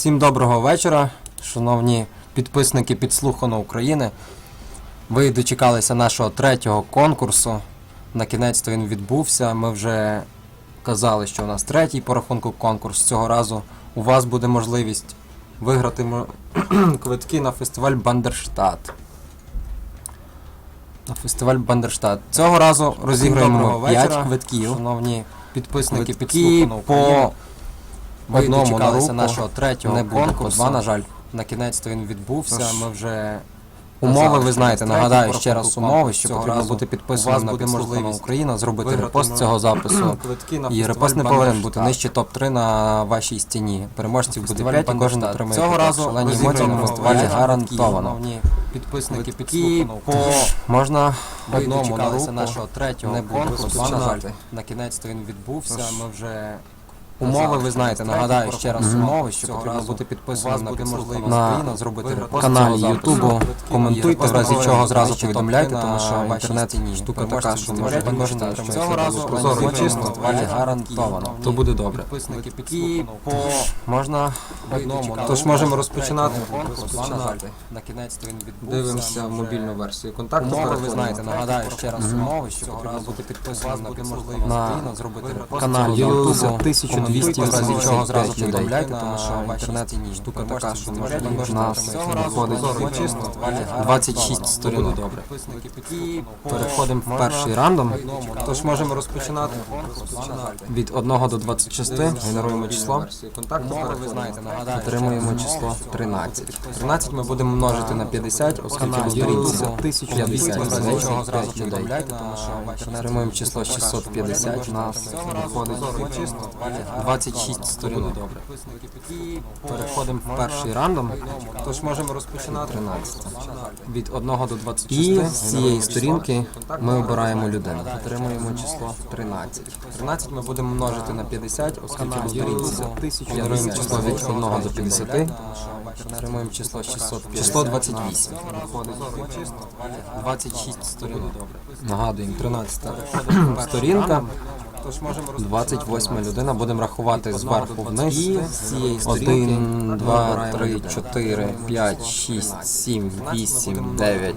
Всім доброго вечора, шановні підписники підслухано України. Ви дочекалися нашого третього конкурсу. На кінець то він відбувся. Ми вже казали, що у нас третій по рахунку конкурс. Цього разу у вас буде можливість виграти квитки на фестиваль Бандерштат. На фестиваль Бандерштат. Цього разу розіграємо 5 квитків. Шановні підписники підслухано України. В Ви одному на руку. нашого третього не конкурсу. два, на жаль. На кінець то він відбувся. Тож, Ми вже умови ви знаєте, нагадаю ще раз умови, що потрібно разу. бути підписаним на буде Україна, зробити репост цього запису. І репост не повинен бути нижче топ-3 на вашій стіні. Переможців буде Фестиваль 5 і кожен отримає Цього разу шалені емоції на фестивалі гарантовано. Підписники Квитки по- Можна одному на руку. нашого третього не конкурсу. на жаль. На кінець то він відбувся. Ми вже Умови, ви знаєте, нагадаю ще раз умови, що потрібно бути підписаним на буде можливість на зробити каналі Ютубу. Коментуйте, в разі чого зразу повідомляйте, тому що вашій інтернет штука така, що може кожен Цього разу прозоро чисто, фестивалі гарантовано. То буде добре. Підписники по- Можна в одному Тож можемо розпочинати. На. На кінець то він відбувся. Дивимося мобільну версію контакту. Умови, ви знаєте, нагадаю ще раз умови, що потрібно бути підписаним на можливість Україна, зробити виграти репост канал цього Ютубу. Запису. 1225 Коментуйте, в разі чого зразу повідомляйте, тому що На інтернет штука така, що може розіграємо гарантовано. 26 сторінок. добре. Переходимо в перший рандом. Тож можемо розпочинати. Від 1 до 26 генеруємо число. Отримуємо число 13. 13 ми будемо множити на 50, оскільки в сторінці Ютубу. 1050 Коментуйте, в разі людей, чого зразу 5 людей. повідомляйте, тому що інтернет Отримуємо число 650, у нас виходить 26 сторінок. Переходимо в перший рандом. Тож можемо розпочинати. 13. Від 1 до 26 і з цієї сторінки ми обираємо людину. Отримуємо число 13. 13 ми будемо множити на 50, оскільки в сторінці генеруємо число від 1 до 50. Отримуємо число 650. Число 28. 26 сторінок. Нагадуємо, 13 сторінка. Тож можемо 28 людина, будемо рахувати зверху вниз. Один, два, три, чотири, 1, 2, 3, 4, 5, 6, 7, 8, 9,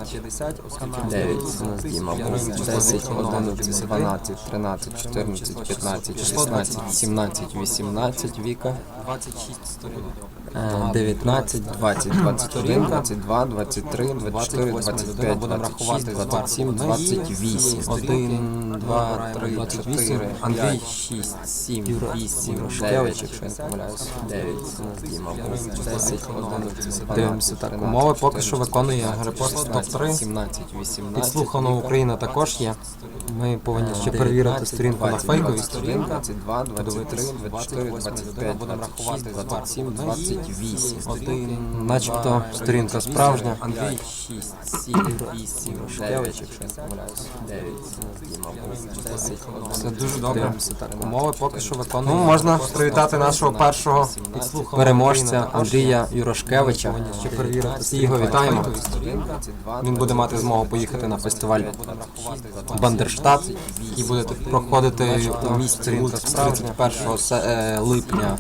9, у нас Діма був, 10, 11, 12, 13, 14, 15, 16, 17, 18, Віка, 26 сторінок. Е, 19, 20, 21, 22, 23, 24, 25, 26, 27, 28, 1, 2, 3, 4, Андрій, 6, 7, 8, 9, якщо я не помиляюсь, 9, у нас Діма був, 10, 11, Дивимося так, умови поки що виконує репост топ-3. 17, 18, Підслухано Україна також є. Ми повинні ще перевірити сторінку на фейковій сторінці. 22, 23, 24, 25, 26, 27, 28. Один, Начебто сторінка справжня. Андрій 6, 7, 8, 9, якщо не помиляюсь. 9, 10, Все дуже добре. Умови поки що виконує. Ну, можна привітати нашого першого переможця Андрія Юрошкевича. Всі його вітаємо. Він буде мати змогу поїхати на фестиваль Бандерштат і буде проходити у місті з 31 е, липня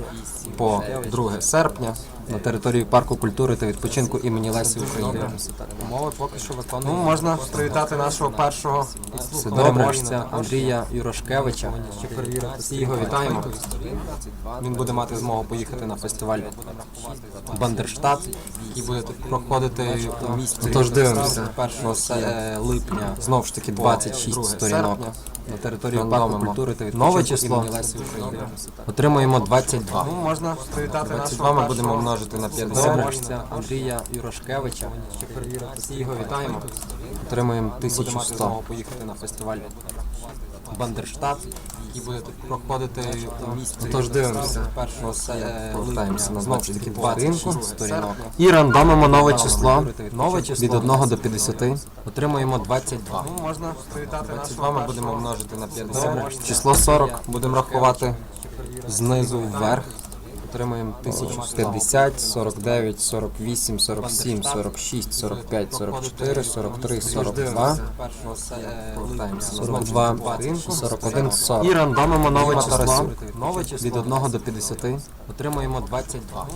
по 2 серпня на території парку культури та відпочинку імені Лесі України. Умови поки що виконує. Ну, можна привітати нашого першого переможця Андрія Юрошкевича. Всі його вітаємо. Він буде мати змогу поїхати на фестиваль Бандерштат і буде тут проходити у місті. Тож дивимося 1 липня знову ж таки 26 сторінок на території парку культури та Нове число. України. Отримуємо 22. Ну, можна привітати 22 ми будемо множити на 50. Добре. Андрія Юрошкевича. Всі його вітаємо. Отримуємо 1100. поїхати на фестиваль Бандерштат і буде проходити місце. Тож дивимося. Першого Повертаємося на знову ж таки 22 26 сторінок. І рандомимо нове число. Нове число Від 1 до 50. Отримуємо 22. Ну, можна привітати 22 ми будемо множити на 50. Число 40 будемо рахувати знизу вверх. Отримуємо 1050, 49, 48, 47, 46, 45, 44, 43, 42, 42, 41, 40. І рандомимо нове число. Від 1 до 50. Отримуємо 22.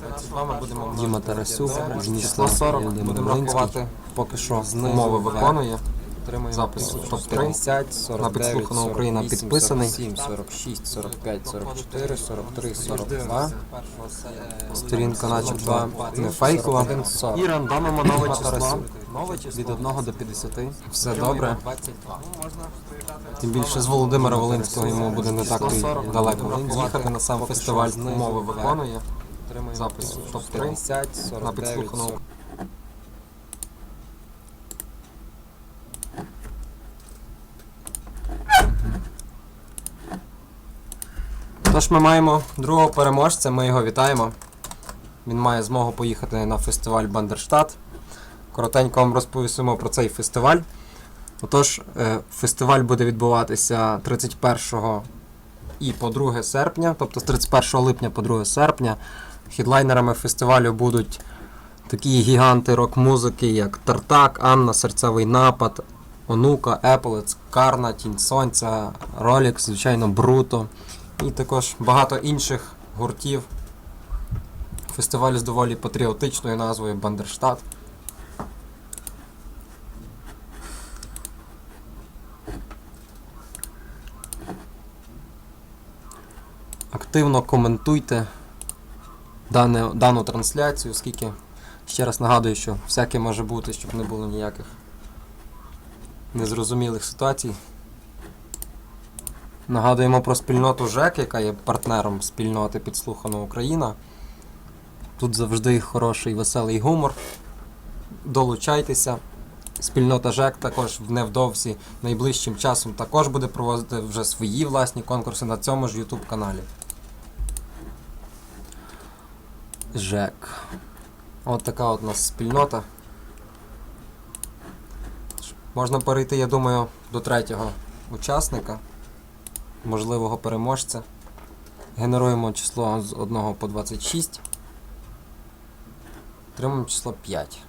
22 ми будемо Діма Тарасюк, 40, будемо рахувати, поки що умови виконує. Запис топ-50, 49, на підслухана Україна підписаний. 47, 46, 45, 44, 43, 42. Сторінка начебто не фейкова. І рандомимо нове число. Від 1 до 50. Все добре. Тим більше з Володимира Волинського йому буде не так і далеко їхати на сам фестиваль. Умови виконує. Запис топ-50 на підслухану Тож ми маємо другого переможця, ми його вітаємо. Він має змогу поїхати на фестиваль Бандерштат. Коротенько вам розповісимо про цей фестиваль. Отож, е, фестиваль буде відбуватися 31 і по 2 серпня, тобто з 31 липня по 2 серпня. Хідлайнерами фестивалю будуть такі гіганти рок-музики, як Тартак, Анна, Серцевий напад, Онука, Еполец, Карна, Тінь Сонця, Ролікс, звичайно, Бруто. І також багато інших гуртів. Фестиваль з доволі патріотичною назвою Бандерштат. Активно коментуйте дане, дану трансляцію, оскільки ще раз нагадую, що всяке може бути, щоб не було ніяких незрозумілих ситуацій. Нагадуємо про спільноту ЖЕК, яка є партнером спільноти Підслухана Україна. Тут завжди хороший веселий гумор. Долучайтеся. Спільнота ЖЕК також невдовзі найближчим часом також буде проводити вже свої власні конкурси на цьому ж YouTube каналі. ЖЕК. От така от у нас спільнота. Можна перейти, я думаю, до третього учасника можливого переможця. Генеруємо число з 1 по 26. Отримуємо число 5.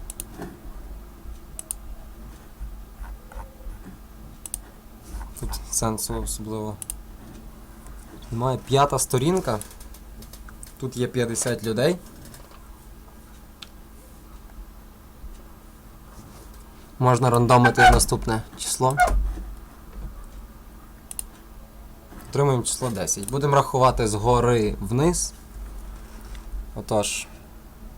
Тут сенсу особливо. Немає п'ята сторінка. Тут є 50 людей. Можна рандомити наступне число. Отримуємо число 10. Будемо рахувати згори вниз. Отож.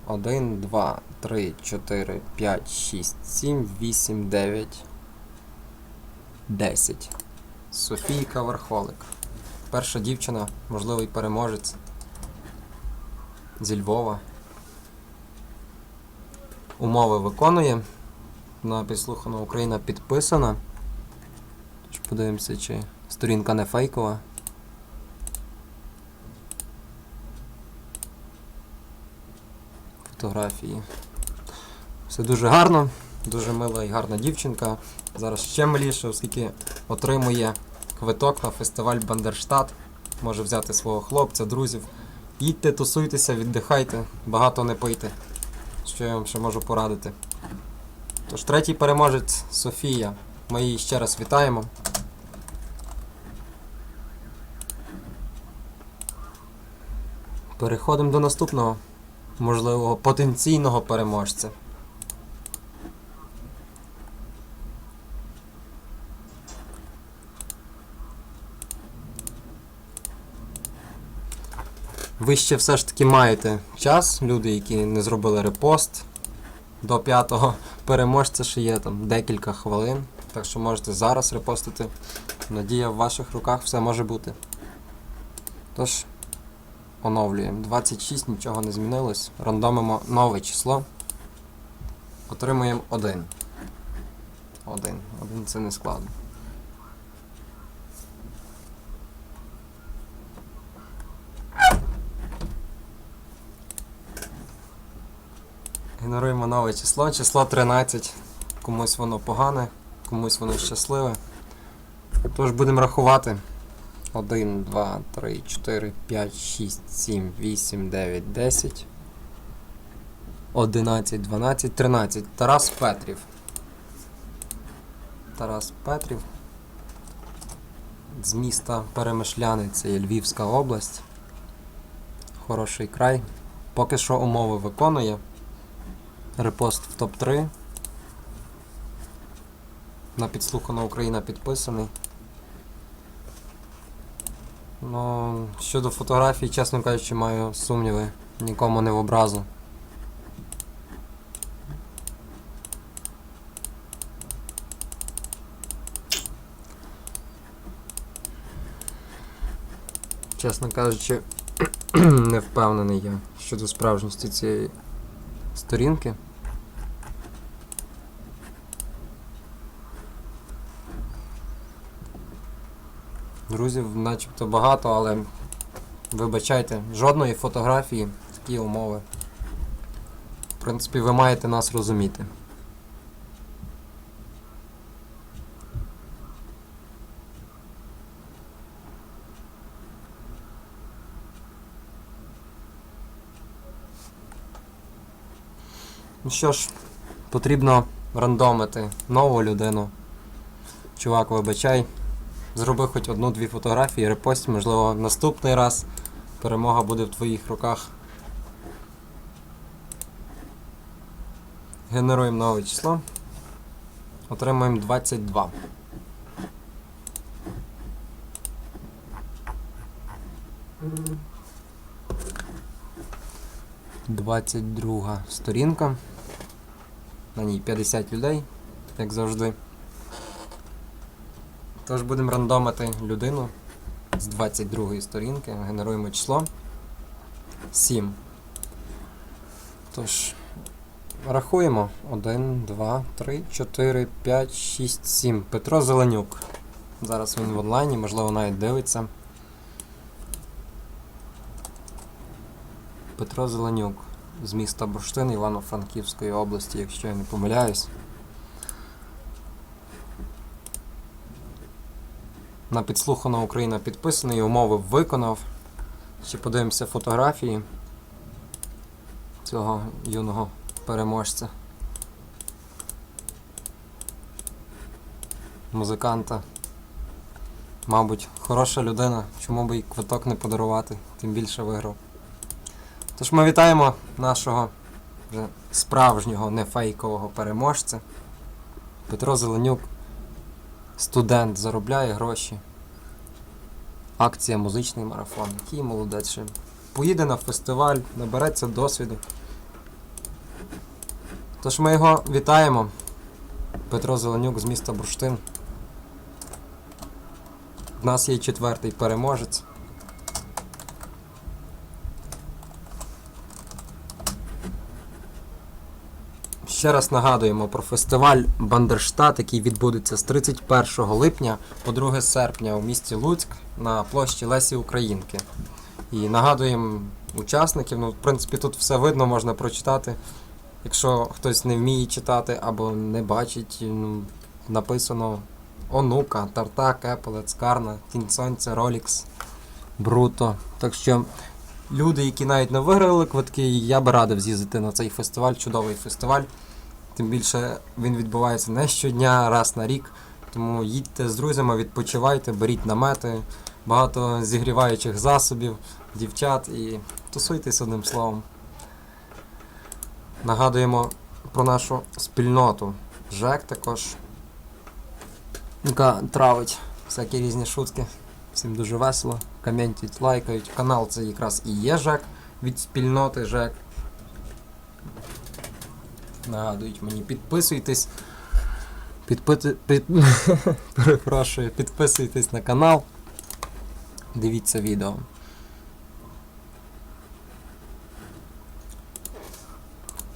1, 2, 3, 4, 5, 6, 7, 8, 9, 10. Софійка Верхолик. Перша дівчина, можливий переможець. Зі Львова. Умови виконує. На підслухану Україна підписана. Подивимося, чи сторінка не фейкова. Фотографії. Все дуже гарно, дуже мила і гарна дівчинка. Зараз ще миліше, оскільки отримує квиток на фестиваль Бандерштат. Може взяти свого хлопця, друзів. Їдьте, тусуйтеся, віддихайте, багато не пийте. Що я вам ще можу порадити. Тож, третій переможець Софія. Ми її ще раз вітаємо. Переходимо до наступного можливого потенційного переможця. Ви ще все ж таки маєте час, люди, які не зробили репост. До п'ятого переможця ще є там декілька хвилин. Так що можете зараз репостити. Надія в ваших руках все може бути. Тож, оновлюємо. 26, нічого не змінилось. Рандомимо нове число. Отримуємо 1. 1. 1 це не складно. Генеруємо нове число. Число 13. Комусь воно погане, комусь воно щасливе. Тож будемо рахувати. 1, 2, 3, 4, 5, 6, 7, 8, 9, 10. 11, 12, 13. Тарас Петрів. Тарас Петрів. З міста Перемишляни, це Львівська область. Хороший край. Поки що умови виконує. Репост в топ-3. На підслухана Україна підписаний. Ну, щодо фотографій, чесно кажучи, маю сумніви. Нікому не в образу. Чесно кажучи, не впевнений я щодо справжності цієї сторінки. Друзів начебто багато, але вибачайте, жодної фотографії, такі умови. В принципі, ви маєте нас розуміти. Ну що ж, потрібно рандомити нову людину. Чувак, вибачай. Зроби хоч одну-дві фотографії, репост, можливо, наступний раз перемога буде в твоїх руках. Генеруємо нове число. Отримуємо 22. Двадцять друга сторінка. На ній 50 людей, як завжди. Тож будемо рандомити людину з 22 сторінки. Генеруємо число 7. Тож, рахуємо. 1, 2, 3, 4, 5, 6, 7. Петро Зеленюк. Зараз він в онлайні, можливо, навіть дивиться. Петро Зеленюк з міста Бурштин Івано-Франківської області, якщо я не помиляюсь. На підслухана Україна підписаний, умови виконав. Ще подивимося фотографії цього юного переможця. Музиканта. Мабуть, хороша людина, чому би й квиток не подарувати, тим більше виграв. Тож ми вітаємо нашого вже справжнього, не фейкового переможця. Петро Зеленюк студент заробляє гроші. Акція музичний марафон. Який молодець. Поїде на фестиваль, набереться досвіду. Тож ми його вітаємо. Петро Зеленюк з міста Бурштин. В нас є четвертий переможець. Ще раз нагадуємо про фестиваль Бандерштат, який відбудеться з 31 липня по 2 серпня у місті Луцьк на площі Лесі Українки. І нагадуємо учасників, ну, в принципі, тут все видно, можна прочитати. Якщо хтось не вміє читати або не бачить, ну, написано Онука, Тартак, Епелец, Карна, Сонця, Ролікс, Бруто. Так що люди, які навіть не виграли квитки, я би радив з'їздити на цей фестиваль, чудовий фестиваль. Тим більше він відбувається не щодня, раз на рік. Тому їдьте з друзями, відпочивайте, беріть намети, багато зігріваючих засобів, дівчат і тусуйтесь одним словом. Нагадуємо про нашу спільноту. ЖЕК також, яка травить всякі різні шутки. Всім дуже весело. Коментують, лайкають. Канал це якраз і є ЖЕК від спільноти ЖЕК. Нагадують мені, підписуйтесь. Підпити... Під... Підписуйтесь на канал. Дивіться відео.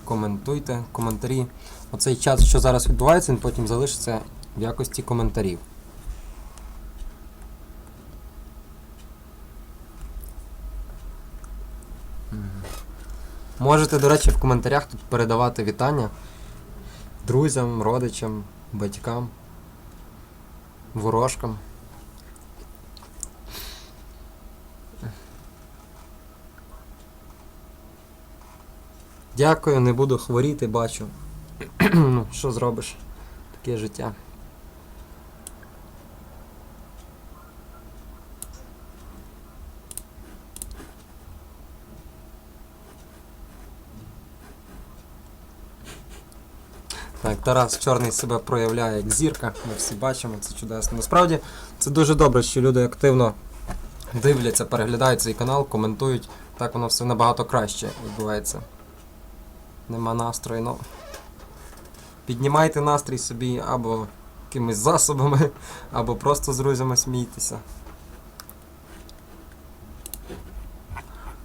Коментуйте, коментарі. Оцей чат, що зараз відбувається, він потім залишиться в якості коментарів. Можете, до речі, в коментарях тут передавати вітання друзям, родичам, батькам, ворожкам. Дякую, не буду хворіти, бачу. Ну, що зробиш? Таке життя. Тарас Чорний себе проявляє як зірка, ми всі бачимо, це чудесно. Насправді це дуже добре, що люди активно дивляться, переглядають цей канал, коментують. Так воно все набагато краще відбувається. Нема настрою, ну. Піднімайте настрій собі або якимись засобами, або просто з друзями смійтеся.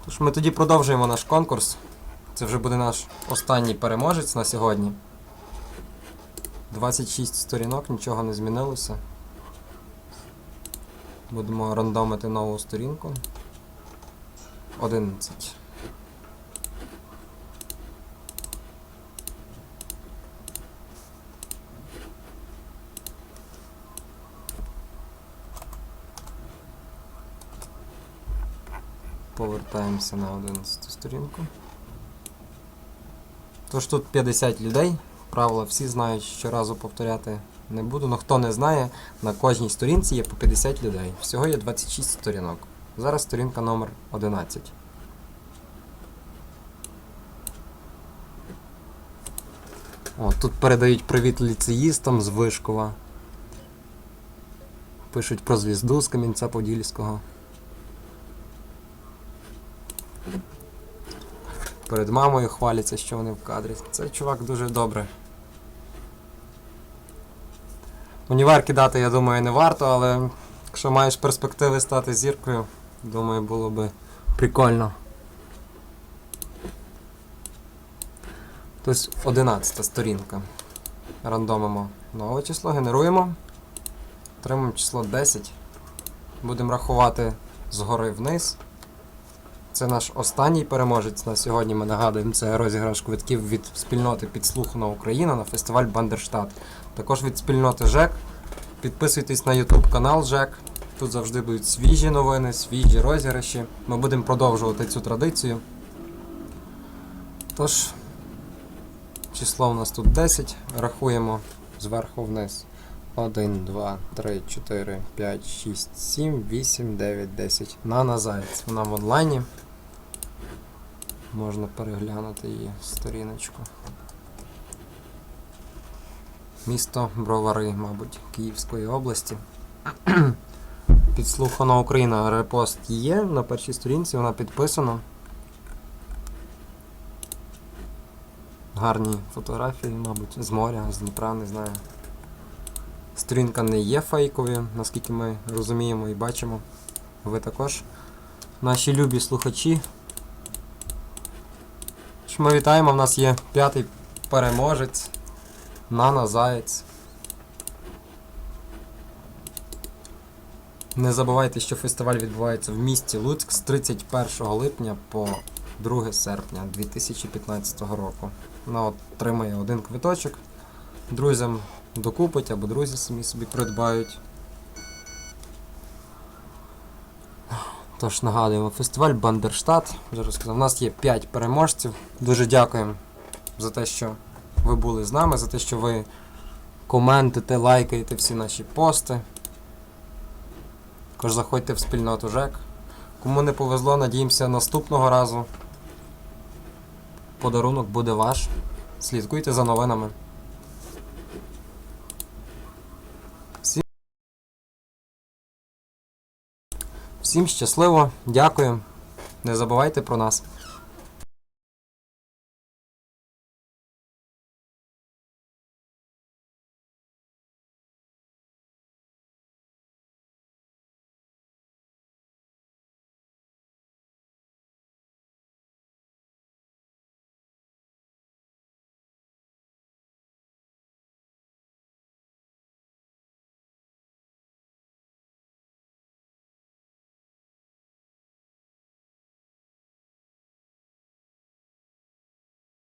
Тож ми тоді продовжуємо наш конкурс. Це вже буде наш останній переможець на сьогодні. 26 сторінок, нічого не змінилося. Будемо рандомити нову сторінку. 11. Повертаємося на 11 сторінку. Тож тут 50 людей. Правила всі знають, щоразу повторяти не буду. Ну хто не знає, на кожній сторінці є по 50 людей. Всього є 26 сторінок. Зараз сторінка номер 11. О, тут передають привіт ліцеїстам з Вишкова. Пишуть про звізду з Кам'янця Подільського. Перед мамою хваляться, що вони в кадрі. Цей чувак дуже добре. Універ кидати, я думаю, не варто, але якщо маєш перспективи стати зіркою, думаю, було би прикольно. Тобто 11 сторінка. Рандомимо нове число, генеруємо. Отримаємо число 10. Будемо рахувати згори вниз. Це наш останній переможець на сьогодні. Ми нагадуємо, це розіграш квитків від спільноти Підслухана Україна на фестиваль Бандерштат. Також від спільноти ЖЕК. Підписуйтесь на YouTube канал ЖЕК. Тут завжди будуть свіжі новини, свіжі розіграші. Ми будемо продовжувати цю традицію. Тож, число у нас тут 10. Рахуємо зверху вниз. 1, 2, 3, 4, 5, 6, 7, 8, 9, 10. Нана Заєць. Вона в онлайні. Можна переглянути її сторіночку. Місто Бровари, мабуть, Київської області. Підслухана Україна. Репост є на першій сторінці, вона підписана. Гарні фотографії, мабуть, з моря, з Дніпра, не знаю. Сторінка не є фейковою, наскільки ми розуміємо і бачимо. Ви також. Наші любі слухачі. Що Ми вітаємо, в нас є п'ятий переможець. Нана Заєць. Не забувайте, що фестиваль відбувається в місті Луцьк з 31 липня по 2 серпня 2015 року. Вона отримає один квиточок. Друзям докупить або друзі самі собі придбають. Тож нагадуємо, фестиваль Бандерштат. Вже розказав, у нас є 5 переможців. Дуже дякуємо за те, що ви були з нами, за те, що ви коментите, лайкаєте всі наші пости. Також заходьте в спільноту ЖЕК. Кому не повезло, надіємося наступного разу. Подарунок буде ваш. Слідкуйте за новинами. Всім, Всім щасливо, дякую. Не забувайте про нас.